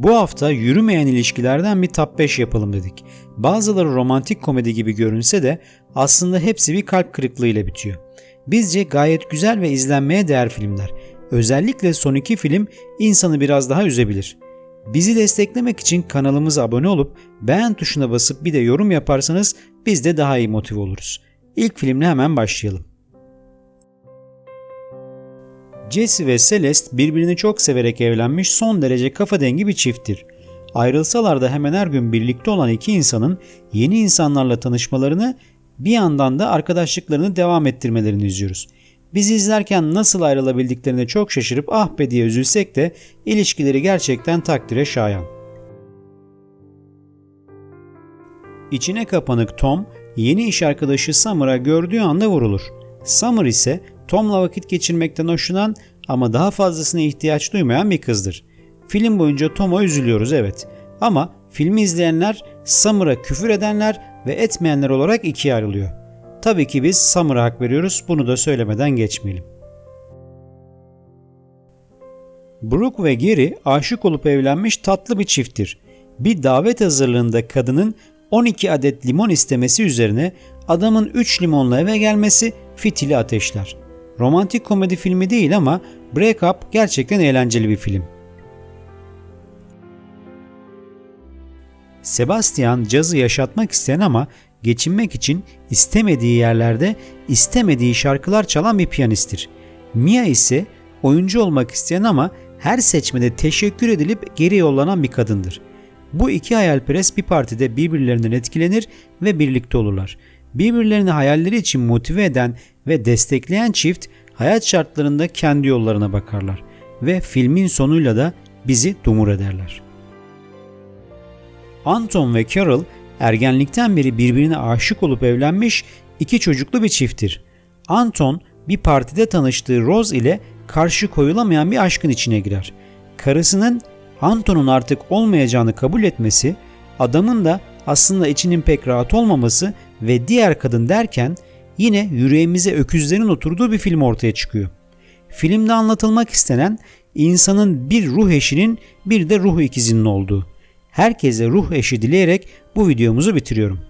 Bu hafta yürümeyen ilişkilerden bir top 5 yapalım dedik. Bazıları romantik komedi gibi görünse de aslında hepsi bir kalp kırıklığı ile bitiyor. Bizce gayet güzel ve izlenmeye değer filmler. Özellikle son iki film insanı biraz daha üzebilir. Bizi desteklemek için kanalımıza abone olup beğen tuşuna basıp bir de yorum yaparsanız biz de daha iyi motive oluruz. İlk filmle hemen başlayalım. Jesse ve Celeste birbirini çok severek evlenmiş son derece kafa dengi bir çifttir. Ayrılsalar da hemen her gün birlikte olan iki insanın yeni insanlarla tanışmalarını bir yandan da arkadaşlıklarını devam ettirmelerini izliyoruz. Biz izlerken nasıl ayrılabildiklerine çok şaşırıp ah be diye üzülsek de ilişkileri gerçekten takdire şayan. İçine kapanık Tom yeni iş arkadaşı Summer'a gördüğü anda vurulur. Summer ise Tom'la vakit geçirmekten hoşlanan ama daha fazlasına ihtiyaç duymayan bir kızdır. Film boyunca Tom'a üzülüyoruz evet. Ama filmi izleyenler Summer'a küfür edenler ve etmeyenler olarak ikiye ayrılıyor. Tabii ki biz Summer'a hak veriyoruz. Bunu da söylemeden geçmeyelim. Brooke ve Gary aşık olup evlenmiş tatlı bir çifttir. Bir davet hazırlığında kadının 12 adet limon istemesi üzerine adamın 3 limonla eve gelmesi fitili ateşler. Romantik komedi filmi değil ama Break Up gerçekten eğlenceli bir film. Sebastian cazı yaşatmak isteyen ama geçinmek için istemediği yerlerde istemediği şarkılar çalan bir piyanisttir. Mia ise oyuncu olmak isteyen ama her seçmede teşekkür edilip geri yollanan bir kadındır. Bu iki hayalperest bir partide birbirlerinden etkilenir ve birlikte olurlar. Birbirlerini hayalleri için motive eden ve destekleyen çift hayat şartlarında kendi yollarına bakarlar ve filmin sonuyla da bizi dumur ederler. Anton ve Carol ergenlikten beri birbirine aşık olup evlenmiş iki çocuklu bir çifttir. Anton bir partide tanıştığı Rose ile karşı koyulamayan bir aşkın içine girer. Karısının Anton'un artık olmayacağını kabul etmesi, adamın da aslında içinin pek rahat olmaması ve diğer kadın derken yine yüreğimize öküzlerin oturduğu bir film ortaya çıkıyor. Filmde anlatılmak istenen insanın bir ruh eşinin bir de ruh ikizinin olduğu. Herkese ruh eşi dileyerek bu videomuzu bitiriyorum.